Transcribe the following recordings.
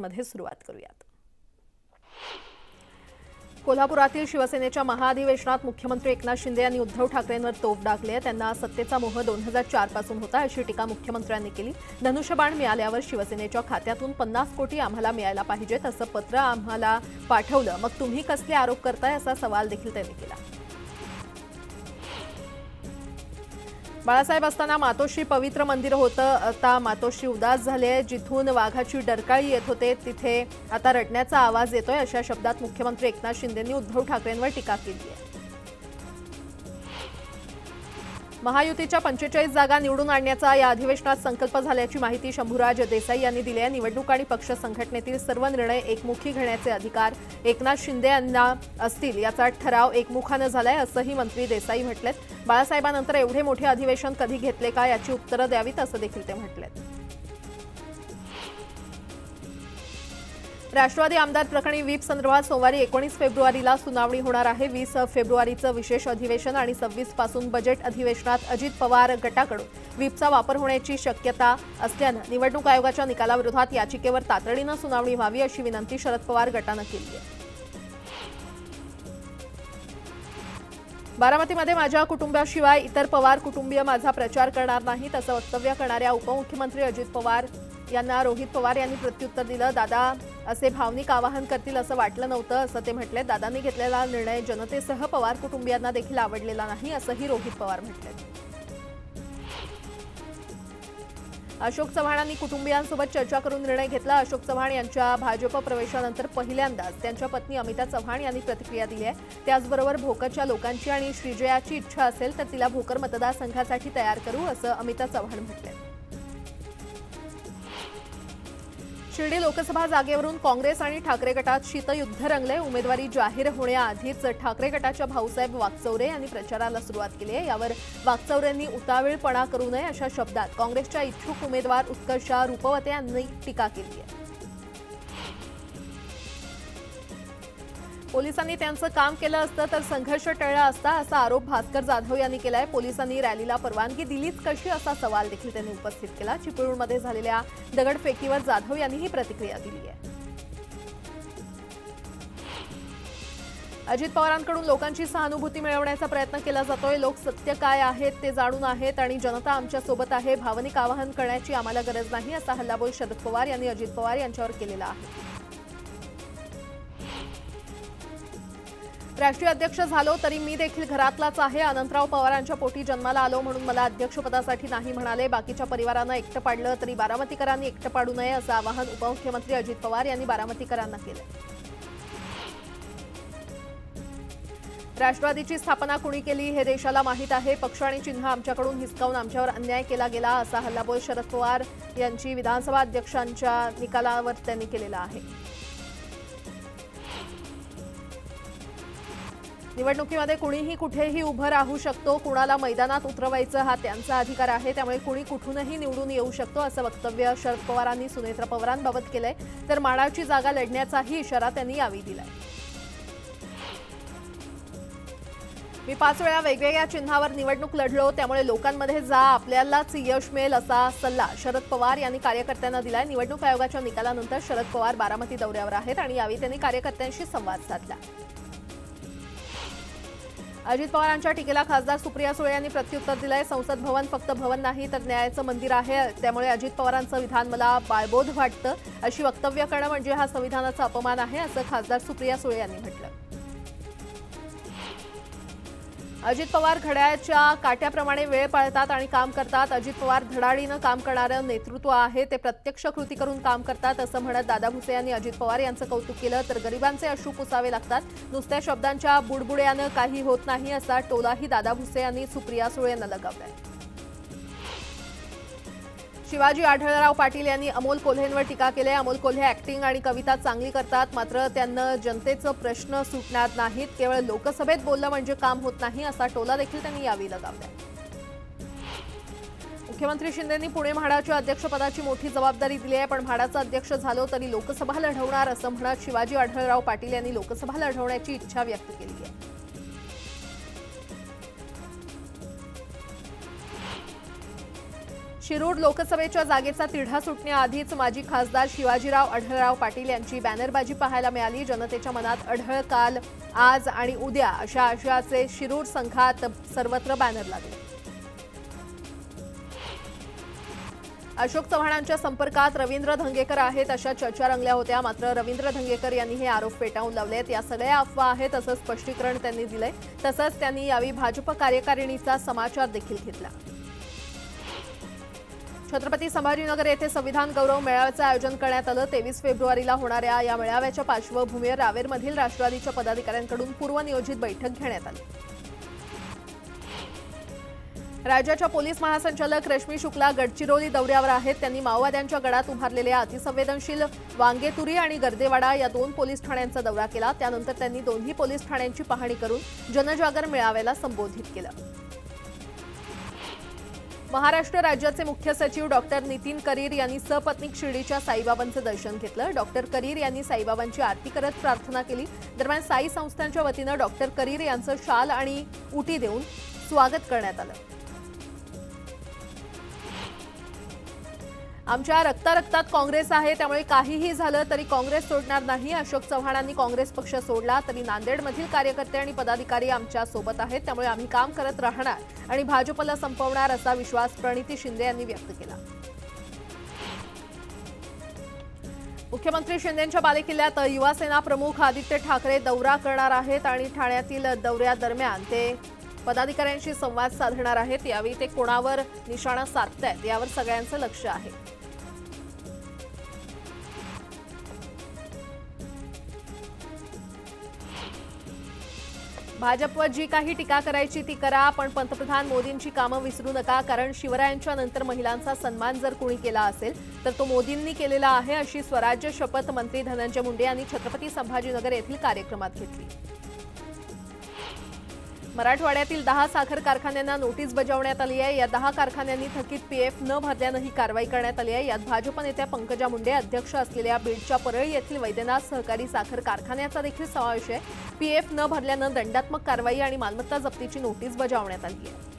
मध्ये सुरुवात करूयात. कोल्हापुरातील शिवसेनेच्या महाअधिवेशनात मुख्यमंत्री एकनाथ शिंदे यांनी उद्धव ठाकरेंवर तोफ डाकले त्यांना सत्तेचा मोह दोन हजार चारपासून होता अशी टीका मुख्यमंत्र्यांनी केली. धनुष्यबाण मिळाल्यावर शिवसेनेच्या खात्यातून पन्नास कोटी आम्हाला मिळायला पाहिजेत असं पत्र आम्हाला पाठवलं. मग तुम्ही कसले आरोप करताय असा सवाल देखील त्यांनी केला. बाळासाहेब असताना मातोश्री पवित्र मंदिर होतं. आता मातोश्री उदास झाले जिथून वाघाची डरकाळी येत होते तिथे आता रडण्याचा आवाज येतोय. अशा शब्दात मुख्यमंत्री एकनाथ शिंदेंनी उद्धव ठाकरेंवर टीका केली आहे. महायुतीच्या पंचेचाळीस जागा निवडून आणण्याचा या अधिवेशनात संकल्प झाल्याची माहिती शंभूराज देसाई यांनी दिली आहे. निवडणूक आणि पक्ष संघटनेतील सर्व निर्णय एकमुखी घेण्याचे अधिकार एकनाथ शिंदे यांना असतील याचा ठराव एकमुखानं झालाय असंही मंत्री देसाई म्हटलेत. बाळासाहेबांनंतर एवढे मोठे अधिवेशन कधी घेतले का याची उत्तरं द्यावीत असं देखील ते म्हटलेत. राष्ट्रवादी आमदार प्रकरणी व्हीप संदर्भात सोमवारी एकोणीस फेब्रुवारीला सुनावणी होणार आहे. वीस फेब्रुवारीचं विशेष अधिवेशन आणि सव्वीसपासून बजेट अधिवेशनात अजित पवार गटाकडून व्हीपचा वापर होण्याची शक्यता असल्यानं निवडणूक आयोगाच्या निकालाविरोधात याचिकेवर तातडीनं सुनावणी व्हावी अशी विनंती शरद पवार गटानं केली आहे. बारामतीमध्ये माझ्या कुटुंबाशिवाय इतर पवार कुटुंबीय माझा प्रचार करणार नाहीत असं वक्तव्य करणाऱ्या उपमुख्यमंत्री अजित पवार यांना रोहित पवार यांनी प्रत्युत्तर दिलं. दादा असे भावनिक आवाहन करतील असं वाटलं नव्हतं असं ते म्हटले दादांनी घेतलेला निर्णय जनतेसह पवार कुटुंबियांना देखील आवडलेला नाही असंही रोहित पवार म्हटले अशोक चव्हाणांनी कुटुंबियांसोबत चर्चा करून निर्णय घेतला. अशोक चव्हाण यांच्या भाजप प्रवेशानंतर पहिल्यांदाच त्यांच्या पत्नी अमिता चव्हाण यांनी प्रतिक्रिया दिली आहे. त्याचबरोबर भोकरच्या लोकांची आणि श्रीजयाची इच्छा असेल तर तिला भोकर मतदारसंघासाठी तयार करू असं अमिता चव्हाण म्हटलंय शिर्डी लोकसभा जागेवरून काँग्रेस आणि ठाकरे गटात शीतयुद्ध रंगले उमेदवारी जाहीर होण्याआधीच ठाकरे गटाच्या भाऊसाहेब वागचौरे यांनी प्रचाराला सुरुवात केली आहे. यावर वागचौरेंनी उतावीळपणा करू नये अशा शब्दात काँग्रेसच्या इच्छुक उमेदवार उत्कर्षा रुपवते यांनी टीका केली आहे. पोलिसांनी त्यांचं काम केलं असतं तर संघर्ष टळला असता असा आरोप भास्कर जाधव यांनी केलाय. पोलिसांनी रॅलीला परवानगी दिलीच कशी असा सवाल देखील त्यांनी उपस्थित केला. चिपळूणमध्ये झालेल्या दगडफेकीवर जाधव यांनी ही प्रतिक्रिया दिली आहे. अजित पवारांकडून लोकांची सहानुभूती मिळवण्याचा प्रयत्न केला जातोय. लोक सत्य काय आहेत ते जाणून आहेत आणि जनता आमच्यासोबत आहे. भावनिक आवाहन करण्याची आम्हाला गरज नाही असा हल्लाबोल शरद पवार यांनी अजित पवार यांच्यावर केलेला आहे. राष्ट्रीय अध्यक्ष झालो तरी मी देखील घरातलाच आहे. अनंतराव पवारांच्या पोटी जन्माला आलो म्हणून मला अध्यक्षपदासाठी नाही म्हणाले. बाकीच्या परिवारांना एकटं पाडलं तरी बारामतीकरांनी एकटं पाडू नये असं आवाहन उपमुख्यमंत्री अजित पवार यांनी बारामतीकरांना केलं राष्ट्रवादीची स्थापना कुणी केली हे देशाला माहीत आहे. पक्ष आणि चिन्ह आमच्याकडून हिसकावून आमच्यावर अन्याय केला गेला असा हल्लाबोल शरद पवार यांची विधानसभा अध्यक्षांच्या निकालावर त्यांनी केलेला आहे. निवडणुकीमध्ये कुणीही कुठेही उभं राहू शकतो कुणाला मैदानात उतरवायचं हा त्यांचा अधिकार आहे त्यामुळे कुणी कुठूनही निवडून येऊ शकतो असं वक्तव्य शरद पवारांनी सुनेत्र पवारांबाबत केलंय. तर माडाची जागा लढण्याचाही इशारा त्यांनी यावेळी दिलाय. मी पाच वेळा वेगवेगळ्या चिन्हावर निवडणूक लढलो त्यामुळे लोकांमध्ये जा आपल्यालाच यश मिळेल असा सल्ला शरद पवार यांनी कार्यकर्त्यांना दिलाय. निवडणूक आयोगाच्या निकालानंतर शरद पवार बारामती दौऱ्यावर आहेत आणि यावेळी त्यांनी कार्यकर्त्यांशी संवाद साधला. अजित पवारांच्या टीकेला खासदार सुप्रिया सुळे यांनी प्रत्युत्तर दिलंय. संसद भवन फक्त भवन नाही तर न्यायाचं मंदिर आहे. त्यामुळे अजित पवारांचं विधान मला बाळबोध वाटतं. अशी वक्तव्य करणं म्हणजे हा संविधानाचा अपमान आहे असं खासदार सुप्रिया सुळे यांनी म्हटलं. अजित पवार घड्याळ्याच्या काट्याप्रमाणे वेळ पाळतात आणि काम करतात. अजित पवार धडाडीनं काम करणारं नेतृत्व आहे. ते प्रत्यक्ष कृती करून काम करतात असं म्हणत दादा भुसे यांनी अजित पवार यांचं कौतुक केलं. तर गरिबांचे अश्रू पुसावे लागतात. नुसत्या शब्दांच्या बुडबुड्यानं काही होत नाही असा टोलाही दादा भुसे यांनी सुप्रिया सुळे यांना लगावलाय. शिवाजी आढळराव पाटील यांनी अमोल कोल्हेंवर टीका केली आहे. अमोल कोल्हे ऍक्टिंग आणि कविता चांगली करतात मात्र त्यांना जनतेचं प्रश्न सुटणार नाहीत. केवळ लोकसभेत बोललं म्हणजे काम होत नाही असा टोला देखील त्यांनी यावेळी लगावलाय. मुख्यमंत्री शिंदेंनी पुणे म्हाडाच्या अध्यक्षपदाची मोठी जबाबदारी दिली आहे पण म्हाडाचा अध्यक्ष झालो तरी लोकसभा लढवणार असं म्हणत शिवाजी आढळराव पाटील यांनी लोकसभा लढवण्याची इच्छा व्यक्त केली आहे. शिरूर लोकसभेच्या जागेचा तिढा सुटण्याआधीच माजी खासदार शिवाजीराव अढळराव पाटील यांची बॅनरबाजी पाहायला मिळाली. जनतेच्या मनात अढळ काल आज आणि उद्या अशा आशयाचे शिरूर संघात सर्वत्र बॅनर लागले. अशोक चव्हाणांच्या संपर्कात रवींद्र धंगेकर आहेत अशा चर्चा रंगल्या होत्या. मात्र रवींद्र धंगेकर यांनी हे आरोप फेटाळून लावलेत. या सगळ्या अफवा आहेत असं स्पष्टीकरण त्यांनी दिलंय. तसंच त्यांनी यावेळी भाजप कार्यकारिणीचा समाचार देखील घेतला. छत्रपती संभाजीनगर येथे संविधान गौरव मेळाव्याचं आयोजन करण्यात आलं. तेवीस फेब्रुवारीला होणाऱ्या या मेळाव्याच्या पार्श्वभूमीवर रावेरमधील राष्ट्रवादीच्या पदाधिकाऱ्यांकडून पूर्वनियोजित बैठक घेण्यात आली. राज्याच्या पोलीस महासंचालक रश्मी शुक्ला गडचिरोली दौऱ्यावर आहेत. त्यांनी माओवाद्यांच्या गडात उभारलेल्या अतिसंवेदनशील वांगेतुरी आणि गर्देवाडा या दोन पोलीस ठाण्यांचा दौरा केला. त्यानंतर त्यांनी दोन्ही पोलीस ठाण्यांची पाहणी करून जनजागर मेळाव्याला संबोधित केलं. महाराष्ट्र राज्याचे मुख्य सचिव डॉक्टर नितीन करीर यांनी सपत्नीक शिर्डीच्या साईबाबांचं दर्शन घेतलं. डॉक्टर करीर यांनी साईबाबांची आरती करत प्रार्थना केली. दरम्यान साई संस्थांच्या वतीनं डॉक्टर करीर यांचं शाल आणि उटी देऊन स्वागत करण्यात आलं. आमच्या रक्तारक्तात काँग्रेस आहे त्यामुळे काहीही झालं तरी काँग्रेस सोडणार नाही. अशोक चव्हाणांनी काँग्रेस पक्ष सोडला तरी नांदेडमधील कार्यकर्ते आणि पदाधिकारी आमच्यासोबत आहेत त्यामुळे आम्ही काम करत राहणार आणि भाजपला संपवणार असा विश्वास प्रणिती शिंदे यांनी व्यक्त केला. मुख्यमंत्री शिंदेच्या बालेकिल्ल्यात युवासेना प्रमुख आदित्य ठाकरे दौरा करणार आहेत आणि ठाण्यातील दौऱ्यादरम्यान ते पदाधिकाऱ्यांशी संवाद साधणार आहेत. यावेळी ते कोणावर निशाणा साधतायत यावर सगळ्यांचं लक्ष आहे. भाजपवर जी काही टीका करायची ती करा पण पंतप्रधान मोदींची कामं विसरू नका कारण शिवरायांच्या नंतर महिलांचा सन्मान जर कोणी केला असेल तर तो मोदींनी केलेला आहे अशी स्वराज्य शपथ मंत्री धनंजय मुंडे यांनी छत्रपती संभाजीनगर येथील कार्यक्रमात घेतली. मराठवाड्यातील दहा साखर कारखान्यांना नोटीस बजावण्यात आली आहे. या दहा कारखान्यांनी थकीत पीएफ न भरल्यानं ही कारवाई करण्यात आली आहे. यात भाजप नेत्या पंकजा मुंडे अध्यक्ष असलेल्या बीडच्या परळी येथील वैद्यनाथ सहकारी साखर कारखान्याचा देखील समावेश आहे. पीएफ न भरल्यानं दंडात्मक कारवाई आणि मालमत्ता जप्तीची नोटीस बजावण्यात आली आहे.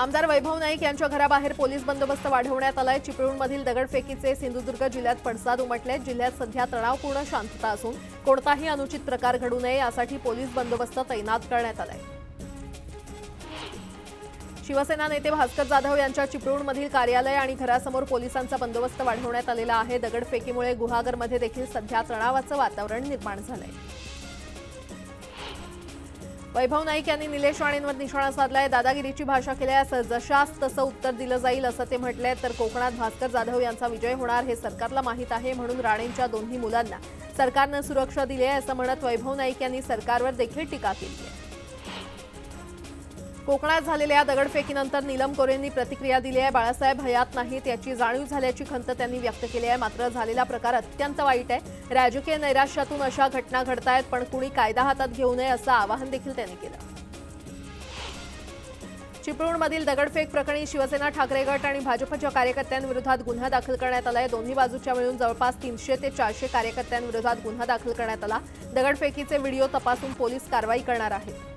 आमदार वैभव नाईक यांच्या घराबाहेर पोलीस बंदोबस्त वाढवण्यात आलाय. चिपळूणमधील दगडफेकीचे सिंधुदुर्ग जिल्ह्यात पडसाद उमटले. जिल्ह्यात सध्या तणावपूर्ण शांतता असून कोणताही अनुचित प्रकार घडू नये यासाठी पोलीस बंदोबस्त तैनात करण्यात आलाय. शिवसेना नेते भास्कर जाधव यांच्या चिपळूणमधील कार्यालय आणि घरासमोर पोलिसांचा बंदोबस्त वाढवण्यात आलेला आहे. दगडफेकीमुळे गुहागरमध्ये देखील सध्या तणावाचं वातावरण निर्माण झालंय. वैभव नाईक यांनी निलेश राणेंवर निशाणा साधलाय. दादागिरीची भाषा केल्यास जशास तसं उत्तर दिलं जाईल असं ते म्हटलंय. तर कोकणात भास्कर जाधव यांचा विजय होणार हे सरकारला माहीत आहे म्हणून राणेंच्या दोन्ही मुलांना सरकारनं सुरक्षा दिली आहे असं म्हणत वैभव नाईक यांनी सरकारवर देखील टीका केली आहे. कोकणात झालेल्या दगडफेकीनंतर नीलम कोरेंनी प्रतिक्रिया दिली आहे. बाळासाहेब हयात नाहीत याची जाणीव झाल्याची खंत त्यांनी व्यक्त केली आहे. मात्र झालेला प्रकार अत्यंत वाईट आहे. राजकीय नैराश्यातून अशा घटना घडतायत पण कुणी कायदा हातात घेऊ नये असं आवाहन देखील त्यांनी केलं. चिपळूणमधील दगडफेक प्रकरणी शिवसेना ठाकरे गट आणि भाजपच्या कार्यकर्त्यांविरोधात गुन्हा दाखल करण्यात आलाय. दोन्ही बाजूच्या मिळून जवळपास तीनशे ते चारशे कार्यकर्त्यांविरोधात गुन्हा दाखल करण्यात आला. दगडफेकीचे व्हिडिओ तपासून पोलीस कारवाई करणार आहेत.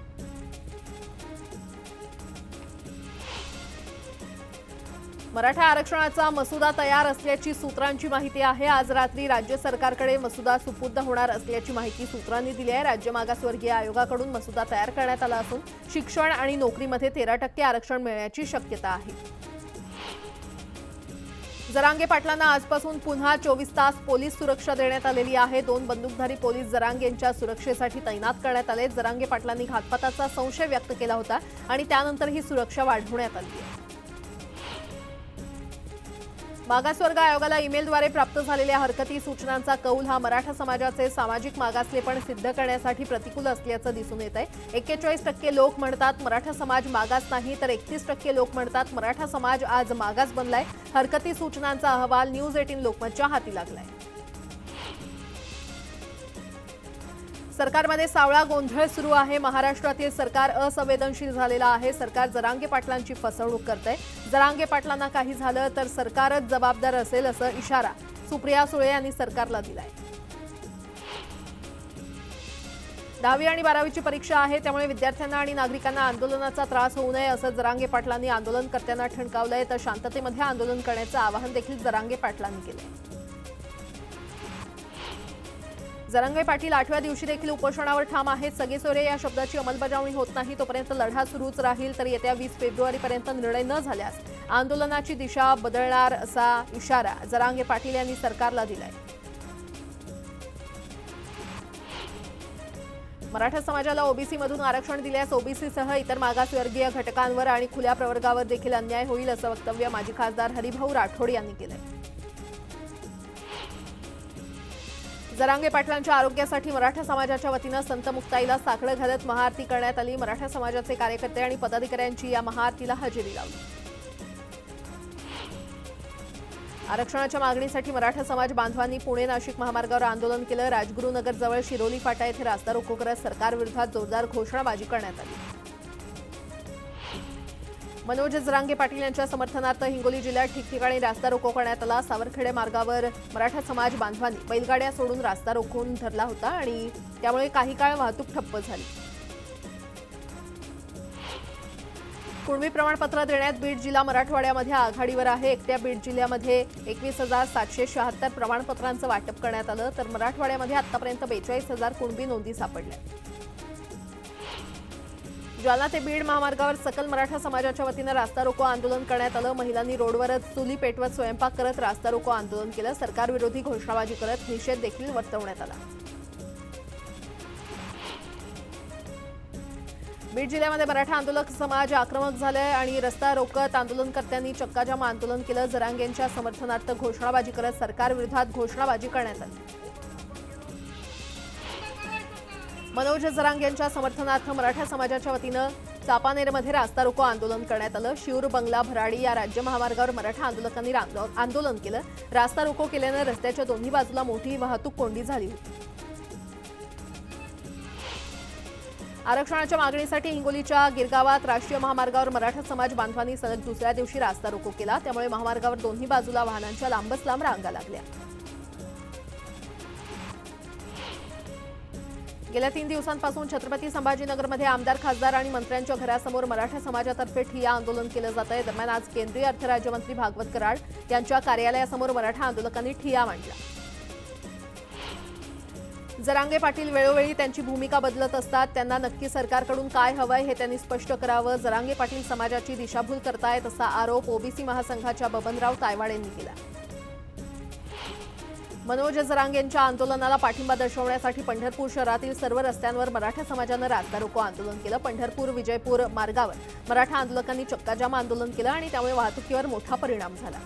मराठा आरक्षणाचा मसुदा तयार असल्याची सूत्रांची माहिती आहे. आज रात्री राज्य सरकारकडे मसुदा सुपूर्द होणार असल्याची माहिती सूत्रांनी दिली आहे. राज्य मागासवर्गीय आयोगाकडून मसुदा तयार करण्यात आला असून शिक्षण आणि नोकरीमध्ये तेरा टक्के आरक्षण मिळण्याची शक्यता आहे. जरांगे पाटलांना आजपासून पुन्हा चोवीस तास पोलीस सुरक्षा देण्यात आलेली आहे. दोन बंदूकधारी पोलीस जरांगेंच्या सुरक्षेसाठी तैनात करण्यात आले जरांगे पाटलांनी घातपाताचा संशय व्यक्त केला होता आणि त्यानंतर ही सुरक्षा वाढवण्यात आली आहे. मागासवर्ग आयोगाला ईमेलद्वारे प्राप्त झालेल्या हरकती सूचनांचा कौल हा मराठा समाजाचे सामाजिक मागासलेपण सिद्ध करण्यासाठी प्रतिकूल असल्याचं दिसून येत आहे. एक्केचाळीस टक्के लोक म्हणतात मराठा समाज मागास नाही तर एकतीस टक्के लोक म्हणतात मराठा समाज आज मागास बनलाय. हरकती सूचनांचा अहवाल न्यूज एटीन लोकमतच्या हाती लागलाय. सरकारमध्ये सावळा गोंधळ सुरू आहे. महाराष्ट्रातील सरकार असंवेदनशील झालेलं आहे. सरकार जरांगे पाटलांची फसवणूक करतंय. जरांगे पाटलांना काही झालं तर सरकारच जबाबदार असेल असं इशारा सुप्रिया सुळे यांनी सरकारला दिलाय. दहावी आणि बारावीची परीक्षा आहे. त्यामुळे विद्यार्थ्यांना आणि नागरिकांना आंदोलनाचा त्रास होऊ नये असं जरांगे पाटलांनी आंदोलनकर्त्यांना ठणकावलंय. तर शांततेमध्ये आंदोलन करण्याचं आवाहन देखील जरांगे पाटलांनी केलं जरंगे पाटील आठव्या दिवशी देखील उपोषणावर ठाम आहेत. सगेसोरे या शब्दाची अंमलबजावणी होत नाही. तोपर्यंत लढा सुरूच राहील. तर येत्या वीस फेब्रुवारीपर्यंत निर्णय न झाल्यास आंदोलनाची दिशा बदलणार असा इशारा जरांगे पाटील यांनी सरकारला दिलाय. मराठा समाजाला ओबीसीमधून आरक्षण दिल्यास ओबीसीसह इतर मागासवर्गीय घटकांवर आणि खुल्या प्रवर्गावर देखील अन्याय होईल असं वक्तव्य माजी खासदार हरिभाऊ राठोड यांनी केलंय. जरांगे पाटलांच्या आरोग्यासाठी मराठा समाजाच्या वतीनं संत मुक्ताईला साखळं घालत महाआरती करण्यात आली. मराठा समाजाचे कार्यकर्ते आणि पदाधिकाऱ्यांची या महाआरतीला हजेरी लावली. आरक्षणाच्या मागणीसाठी मराठा समाज बांधवांनी पुणे नाशिक महामार्गावर आंदोलन केलं. राजगुरुनगर जवळ शिरोली फाटा येथे रास्ता रोको करत सरकारविरोधात जोरदार घोषणाबाजी करण्यात आली. मनोज जरांगे पाटील यांच्या समर्थनार्थ हिंगोली जिल्ह्यात ठिकठिकाणी रास्ता रोको करण्यात आला. सावरखेडे मार्गावर मराठा समाज बांधवांनी बैलगाड्या सोडून रास्ता रोखून धरला होता आणि त्यामुळे काही काळ वाहतूक ठप्प झाली. कुणबी प्रमाणपत्र देण्यात बीड जिल्हा मराठवाड्यामध्ये आघाडीवर आहे. एकट्या बीड जिल्ह्यामध्ये एकवीस हजार सातशे शहात्तर प्रमाणपत्रांचं वाटप करण्यात आलं. तर मराठवाड्यामध्ये आतापर्यंत बेचाळीस हजार कुणबी नोंदी सापडल्या. जालना ते बीड महामार्गावर सकल मराठा समाजाच्या वतीनं रास्ता रोको आंदोलन करण्यात आलं. महिलांनी रोडवरच चुली पेटवत स्वयंपाक करत रास्ता रोको आंदोलन केलं. सरकारविरोधी घोषणाबाजी करत निषेध देखील वर्तवण्यात आला. बीड जिल्ह्यामध्ये मराठा आंदोलक समाज आक्रमक झालाय आणि रस्ता रोकत आंदोलनकर्त्यांनी चक्काजाम आंदोलन केलं. जरांगेंच्या समर्थनार्थ घोषणाबाजी करत सरकारविरोधात घोषणाबाजी करण्यात आली. मनोज जरांग यांच्या समर्थनार्थ मराठा समाजाच्या वतीनं चापानेरमध्ये रास्ता रोको आंदोलन करण्यात आलं. शिऊर बंगला भराडी या राज्य महामार्गावर मराठा आंदोलकांनी आंदोलन केलं. रास्ता रोको केल्यानं रस्त्याच्या दोन्ही बाजूला मोठी वाहतूक कोंडी झाली होती. आरक्षणाच्या मागणीसाठी हिंगोलीच्या गिरगावात राष्ट्रीय महामार्गावर मराठा समाज बांधवांनी सलग दुसऱ्या दिवशी रास्ता रोको केला. त्यामुळे महामार्गावर दोन्ही बाजूला वाहनांच्या लांबच लांब रांगा लागल्या. गेल्या तीन दिवसांपासून छत्रपती संभाजीनगरमध्ये आमदार खासदार आणि मंत्र्यांच्या घरासमोर मराठा समाजातर्फे ठिय्या आंदोलन केलं जात आहे. दरम्यान आज केंद्रीय अर्थराज्यमंत्री भागवत कराड यांच्या कार्यालयासमोर मराठा आंदोलकांनी ठिय्या मांडला जरांगे पाटील वेळोवेळी त्यांची भूमिका बदलत असतात. त्यांना नक्की सरकारकडून काय हवंय हे त्यांनी स्पष्ट करावं. जरांगे पाटील समाजाची दिशाभूल करतायत असा आरोप ओबीसी महासंघाच्या बबनराव तायवाड यांनी केला. मनोज जरांग यांच्या आंदोलनाला पाठिंबा दर्शवण्यासाठी पंढरपूर शहरातील सर्व रस्त्यांवर मराठा समाजानं रास्ता रोको आंदोलन केलं. पंढरपूर विजयपूर मार्गावर मराठा आंदोलकांनी चक्काजाम आंदोलन केलं आणि त्यामुळे वाहतुकीवर मोठा परिणाम झाला.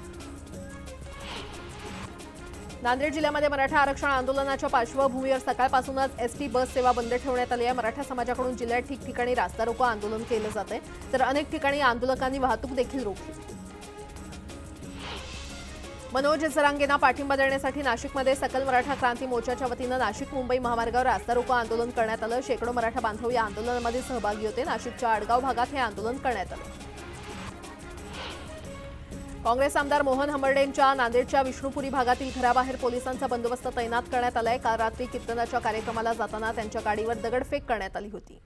नांदेड जिल्ह्यामध्ये मराठा आरक्षण आंदोलनाच्या पार्श्वभूमीवर सकाळपासूनच एसटी बस सेवा बंद ठेवण्यात आली आहे. मराठा समाजाकडून जिल्ह्यात ठिकठिकाणी रास्ता रोको आंदोलन केलं जात आहे तर अनेक ठिकाणी आंदोलकांनी वाहतूक देखील रोखली. मनोज जरांगेंना पाठिंबा देण्यासाठी नाशिकमध्ये सकल मराठा क्रांती मोर्चाच्या वतीनं नाशिक मुंबई महामार्गावर रास्ता रोको आंदोलन करण्यात आलं. शेकडो मराठा बांधव या आंदोलनामध्ये सहभागी होते. नाशिकच्या आडगाव भागात हे आंदोलन करण्यात आलं. काँग्रेस आमदार मोहन हंबर्डेंच्या नांदेडच्या विष्णुपुरी भागातील घराबाहेर पोलिसांचा बंदोबस्त तैनात करण्यात आलाय. काल रात्री कीर्तनाच्या कार्यक्रमाला जाताना त्यांच्या गाडीवर दगडफेक करण्यात आली होती.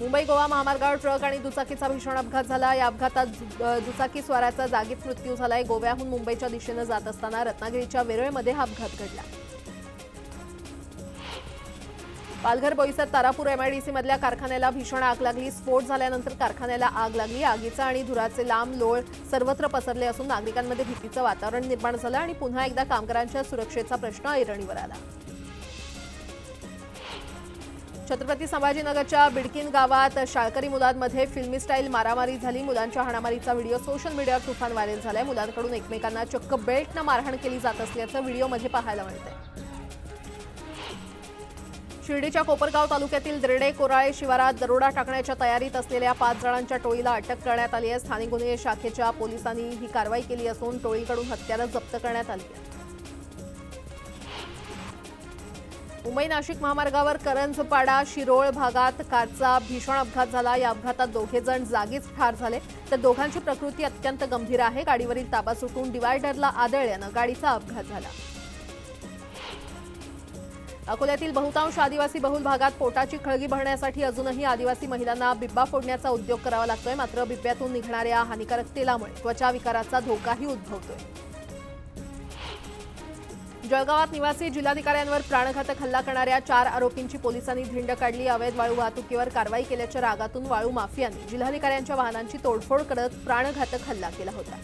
मुंबई गोवा महामार्गावर ट्रक आणि दुचाकीचा भीषण अपघात झाला. या अपघातात दुचाकी स्वाराचा जागीच मृत्यू झालाय. गोव्याहून मुंबईच्या दिशेनं जात असताना रत्नागिरीच्या वेरळमध्ये हा अपघात घडला. पालघर बोईसर तारापूर एमआयडीसी मधल्या कारखान्याला भीषण आग लागली. स्फोट झाल्यानंतर कारखान्याला आग लागली. आगीचा आणि धुराचे लांब लोळ सर्वत्र पसरले असून नागरिकांमध्ये भीतीचं वातावरण निर्माण झालं आणि पुन्हा एकदा कामगारांच्या सुरक्षेचा प्रश्न ऐरणीवर आला. छत्रपती संभाजीनगरच्या बिडकीन गावात शाळकरी मुलांमध्ये फिल्मी स्टाईल मारामारी झाली. मुलांच्या हाणामारीचा व्हिडिओ सोशल मीडियावर तुफान व्हायरल झालाय. मुलांकडून एकमेकांना चक्क बेल्टनं मारहाण केली जात असल्याचं व्हिडिओमध्ये पाहायला मिळतंय. शिर्डीच्या कोपरगाव तालुक्यातील दिरडे कोराळे शिवारात दरोडा टाकण्याच्या तयारीत असलेल्या पाच जणांच्या टोळीला अटक करण्यात आली आहे. स्थानिक गुन्हे शाखेच्या पोलिसांनी ही कारवाई केली असून टोळीकडून हत्यारं जप्त करण्यात आली आहे मुंबई नाशिक महामार्गावर करंजपाडा शिरोळ भागात कारचा भीषण अपघात झाला. या अपघातात दोघे जण जागीच ठार झाले. तर दोघांची प्रकृती अत्यंत गंभीर आहे. गाडीवरील ताबा सुटून डिवायडरला आदळल्यानं गाडीचा अपघात झाला. अकोल्यातील बहुतांश आदिवासी बहुल भागात पोटाची खळगी भरण्यासाठी अजूनही आदिवासी महिलांना बिब्बा फोडण्याचा उद्योग करावा लागतोय. मात्र बिब्ब्यातून निघणाऱ्या हानिकारक तेलामुळे त्वचा विकाराचा धोकाही उद्भवतोय. जळगावात निवासी जिल्हाधिकाऱ्यांवर प्राणघातक हल्ला करणाऱ्या चार आरोपींची पोलिसांनी धिंड काढली. अवैध वाळू वाहतुकीवर कारवाई केल्याच्या रागातून वाळू माफियांनी जिल्हाधिकाऱ्यांच्या वाहनांची तोडफोड करत प्राणघातक हल्ला केला होता.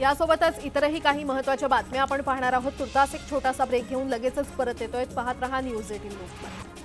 यासोबतच इतरही काही महत्त्वाच्या बातम्या आपण पाहणार आहोत. तुर्तास एक छोटासा ब्रेक घेऊन लगेचच परत येतोय. पाहत रहा न्यूज एटीन लोकमत